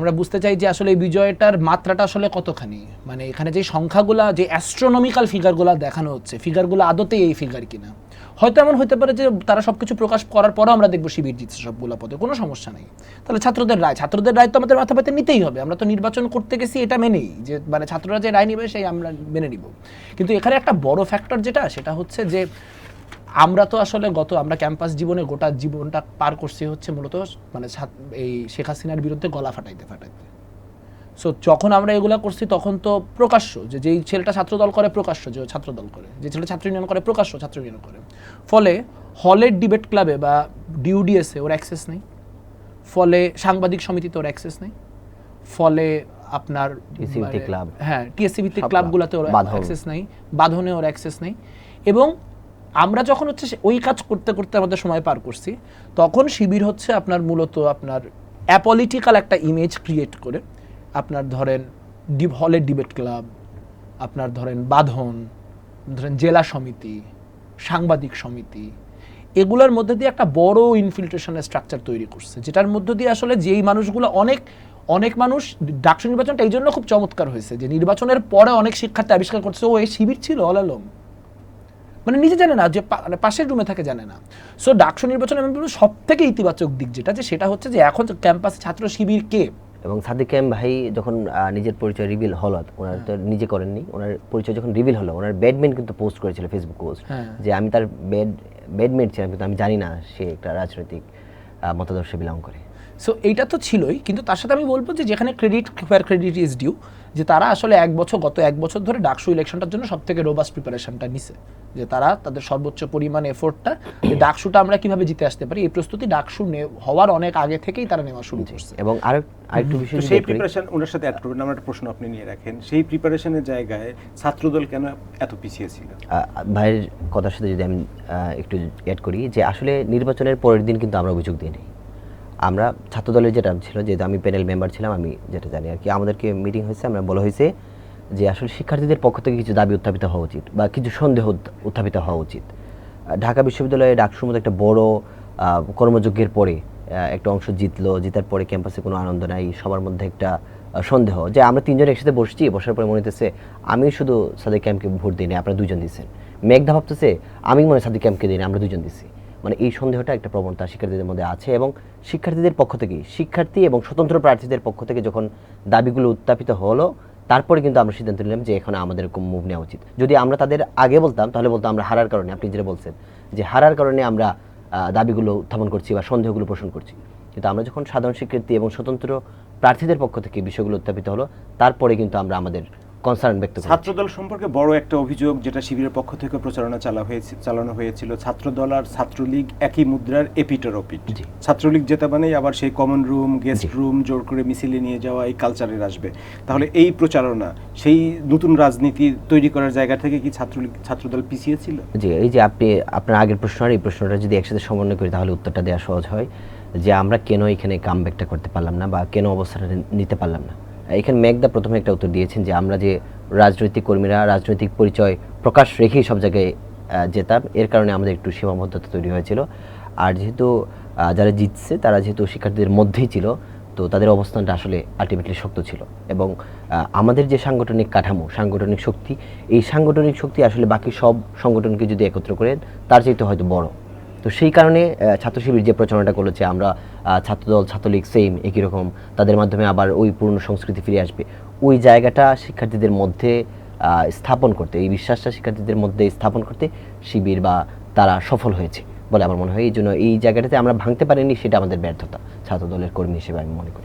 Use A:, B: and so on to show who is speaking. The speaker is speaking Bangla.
A: আমরা বুঝতে চাই যে আসলে এই বিজয়টার মাত্রাটা আসলে কতখানি। মানে এখানে যে সংখ্যাগুলা, যে অ্যাস্ট্রোনমিক্যাল ফিগারগুলো দেখানো হচ্ছে ফিগারগুলো আদতেই এই ফিগার কিনা। হয়তো এমন হতে পারে যে তারা সবকিছু প্রকাশ করার পরও আমরা দেখব শিবির জিতছে সবগুলো পদে, কোনো সমস্যা নেই। তাহলে ছাত্রদের রায় ছাত্রদের রায় তো আমাদের মাথা নিতেই হবে। আমরা তো নির্বাচন করতে গেছি, এটা মেনেই। যে মানে ছাত্ররা যে রায় নিবে, সেই আমরা মেনে নিব। কিন্তু এখানে একটা বড় ফ্যাক্টর যেটা, সেটা হচ্ছে যে আমরা তো আসলে গত আমরা ক্যাম্পাস জীবনে গোটা জীবনটা পার করছি হচ্ছে মূলত মানে এই শেখ হাসিনার বিরুদ্ধে গলা ফাটাইতে ফাটাইতে। সো যখন আমরা এগুলা করছি তখন তো প্রকাশ্য যে যেই ছেলেটা ছাত্রদল করে প্রকাশ্য যে ও ছাত্রদল করে। যে ছেলে ছাত্র ইউনিয়ন করে প্রকাশ্য ছাত্র ইউনিয়ন করে। ফলে হলের ডিবেট ক্লাবে বা ডিউডিএসে ওর অ্যাক্সেস নেই। ফলে সাংবাদিক সমিতিতে ওর অ্যাক্সেস নেই। ফলে আপনার
B: TSC
A: মানে-
B: ক্লাব।
A: হ্যাঁ টিএসসি ভিত্তিক ক্লাবগুলোতে ওর। অ্যাক্সেস নেই। বাঁধনে ওর অ্যাক্সেস নেই। এবং আমরা যখন হচ্ছে ওই কাজ করতে করতে আমাদের সময় পার করছি, তখন শিবির হচ্ছে আপনার মূলত আপনার অ্যাপলিটিক্যাল একটা ইমেজ ক্রিয়েট করে আপনার ধরেন ডিপ হলের ডিবেট ক্লাব আপনার ধরেন বাঁধন, ধরেন জেলা সমিতি, সাংবাদিক সমিতি, এগুলোর মধ্যে দিয়ে একটা বড় ইনফিল্ট্রেশনের স্ট্রাকচার তৈরি করছে, যেটার মধ্য দিয়ে আসলে যেই মানুষগুলো অনেক অনেক মানুষ ডাকসু নির্বাচনটা এই জন্য খুব চমৎকার হয়েছে যে নির্বাচনের পরে অনেক শিক্ষার্থী আবিষ্কার করছে, ও, এই শিবির ছিল অল। মানে নিজে জানে না যে মানে পাশের রুমে থাকে জানে না। সো ডাকসু নির্বাচন আমি বলব সব থেকে ইতিবাচক দিক যেটা যে সেটা হচ্ছে যে এখন ক্যাম্পাসে ছাত্র শিবির কে?
B: এবং সাদিক কায়েম ভাই যখন নিজের পরিচয় রিভিল হলো ওনার তো নিজে করেননি ওনার পরিচয় যখন রিভিল হলো ওনার বেডমেট কিন্তু পোস্ট করেছিল ফেসবুক পোস্ট
A: হ্যাঁ।
B: যে আমি তার বেড বেডমেট ছিলাম কিন্তু আমি জানি না সে একটা রাজনৈতিক মতাদর্শে বিলং করে।
A: সো এইটা তো ছিলই কিন্তু তার সাথে আমি বলব যে যেখানে credit fair credit is due যে তারা আসলে এক বছর গত এক বছর ধরে ডাকসু ইলেকশনটার জন্য সব থেকে রোবাস্ট প্রিপারেশনটা নিছে। যে তারা তাদের সর্বোচ্চ পরিমাণ এফোর্টটা যে ডাকসুটা আমরা কীভাবে জিতে আসতে পারি এই প্রস্তুতি ডাকসু হওয়ার অনেক আগে থেকেই তারা নেওয়া শুরু করছে।
B: এবং আর আরেকটু বিষয়
C: সেই প্রিপারেশন ওনার সাথে অ্যাড করবেন আমার একটা প্রশ্ন আপনি নিয়ে রাখেন। সেই প্রিপারেশনের জায়গায় ছাত্রদল কেন এত পিছিয়ে ছিল?
B: আহ, ভাইয়ের কথার সাথে যদি আমি আহ, একটু অ্যাড করি যে আসলে নির্বাচনের পরের দিন কিন্তু আমরা অভিযোগ দিই নাই। আমরা ছাত্রদলের যেটা ছিল, যেহেতু আমি প্যানেল মেম্বার ছিলাম, আমি যেটা জানি আর কি, আমাদেরকে মিটিং হয়েছে, আমরা বলা হয়েছে যে আসলে শিক্ষার্থীদের পক্ষ থেকে কিছু দাবি উত্থাপিত হওয়া উচিত বা কিছু সন্দেহ উত্থাপিত হওয়া উচিত। ঢাকা বিশ্ববিদ্যালয়ে ডাকসুর মতো একটা বড় কর্মযজ্ঞের পরে একটা অংশ জিতলো, জিতার পরে ক্যাম্পাসে কোনো আনন্দ নাই, সবার মধ্যে একটা সন্দেহ যে আমরা তিনজন একসাথে বসছি, বসার পরে মনে হতেছে আমি শুধু সাদিক ক্যাম্পকে ভোট দিই আপনারা দুজন দিচ্ছেন মেঘদা ভাবতেছে আমি মনে সাদিক ক্যাম্পকে দিই আমরা দুজন দিচ্ছি মানে এই সন্দেহটা একটা প্রবণতা শিক্ষার্থীদের মধ্যে আছে এবং শিক্ষার্থীদের পক্ষ থেকে, শিক্ষার্থী এবং স্বতন্ত্র প্রার্থীদের পক্ষ থেকে যখন দাবিগুলো উত্থাপিত হলো, তারপরে কিন্তু আমরা সিদ্ধান্ত নিলাম যে এখানে আমাদের এরকম মুভ নেওয়া উচিত। যদি আমরা তাদের আগে বলতাম, তাহলে বলতাম আমরা হারার কারণে, আপনি যেটা বলছেন, যে হারার কারণে আমরা দাবিগুলো উত্থাপন করছি বা সন্দেহগুলো পোষণ করছি। কিন্তু আমরা যখন সাধারণ শিক্ষার্থী এবং স্বতন্ত্র প্রার্থীদের পক্ষ থেকে বিষয়গুলো উত্থাপিত হলো, তারপরে কিন্তু আমরা আমাদের কনসার্ন ব্যক্ত
C: ছাত্রদল সম্পর্কে বড় একটা অভিযোগ যেটা শিবিরের পক্ষ থেকে প্রচারণা চালা হয়েছে চালানো হয়েছিল। ছাত্রদল আর ছাত্রলীগ একই মুদ্রার এপিটার ওপিট
B: জি।
C: ছাত্রলীগ যেটা মানেই আবার সেই কমন রুম গেস্ট রুম জোর করে মিছিলে নিয়ে যাওয়া এই কালচারের আসবে। তাহলে এই প্রচারণা সেই নতুন রাজনীতি তৈরি করার জায়গা থেকে কি ছাত্রলীগ ছাত্রদল পিছিয়ে ছিল?
B: জি এই যে আপনি আপনার আগের প্রশ্ন আর এই প্রশ্নটা যদি একসাথে সমন্বয় করি তাহলে উত্তরটা দেওয়া সহজ হয়। যে আমরা কেন এখানে কামব্যাকটা করতে পারলাম না বা কেন অবস্থাটা নিতে পারলাম না? এখানে মেঘদা প্রথমে একটা উত্তর দিয়েছেন যে আমরা যে রাজনৈতিক কর্মীরা, রাজনৈতিক পরিচয় প্রকাশ রেখেই সব জায়গায় যেতাম, এর কারণে আমাদের একটু সীমাবদ্ধতা তৈরি হয়েছিল। আর যেহেতু যারা জিতছে, তারা যেহেতু শিক্ষার্থীদের মধ্যেই ছিল, তো তাদের অবস্থানটা আসলে আলটিমেটলি শক্ত ছিল। এবং আমাদের যে সাংগঠনিক কাঠামো, সাংগঠনিক শক্তি, এই সাংগঠনিক শক্তি আসলে বাকি সব সংগঠনকে যদি একত্র করেন, তার চাইতে হয়তো বড়। তো সেই কারণে ছাত্র শিবির যে প্রচারণাটা করেছে আমরা ছাত্রদল, ছাত্রলীগ সেম একই রকম, তাদের মাধ্যমে আবার ওই পুরনো সংস্কৃতি ফিরে আসবে। ওই জায়গাটা শিক্ষার্থীদের মধ্যে স্থাপন করতে, এই বিশ্বাসটা শিক্ষার্থীদের মধ্যে স্থাপন করতে শিবির বা তারা সফল হয়েছে বলে আমার মনে হয়। এই জন্য এই জায়গাটাতে আমরা ভাঙতে পারিনি, সেটা আমাদের ব্যর্থতা ছাত্র দলের কর্মী হিসেবে আমি মনে করি।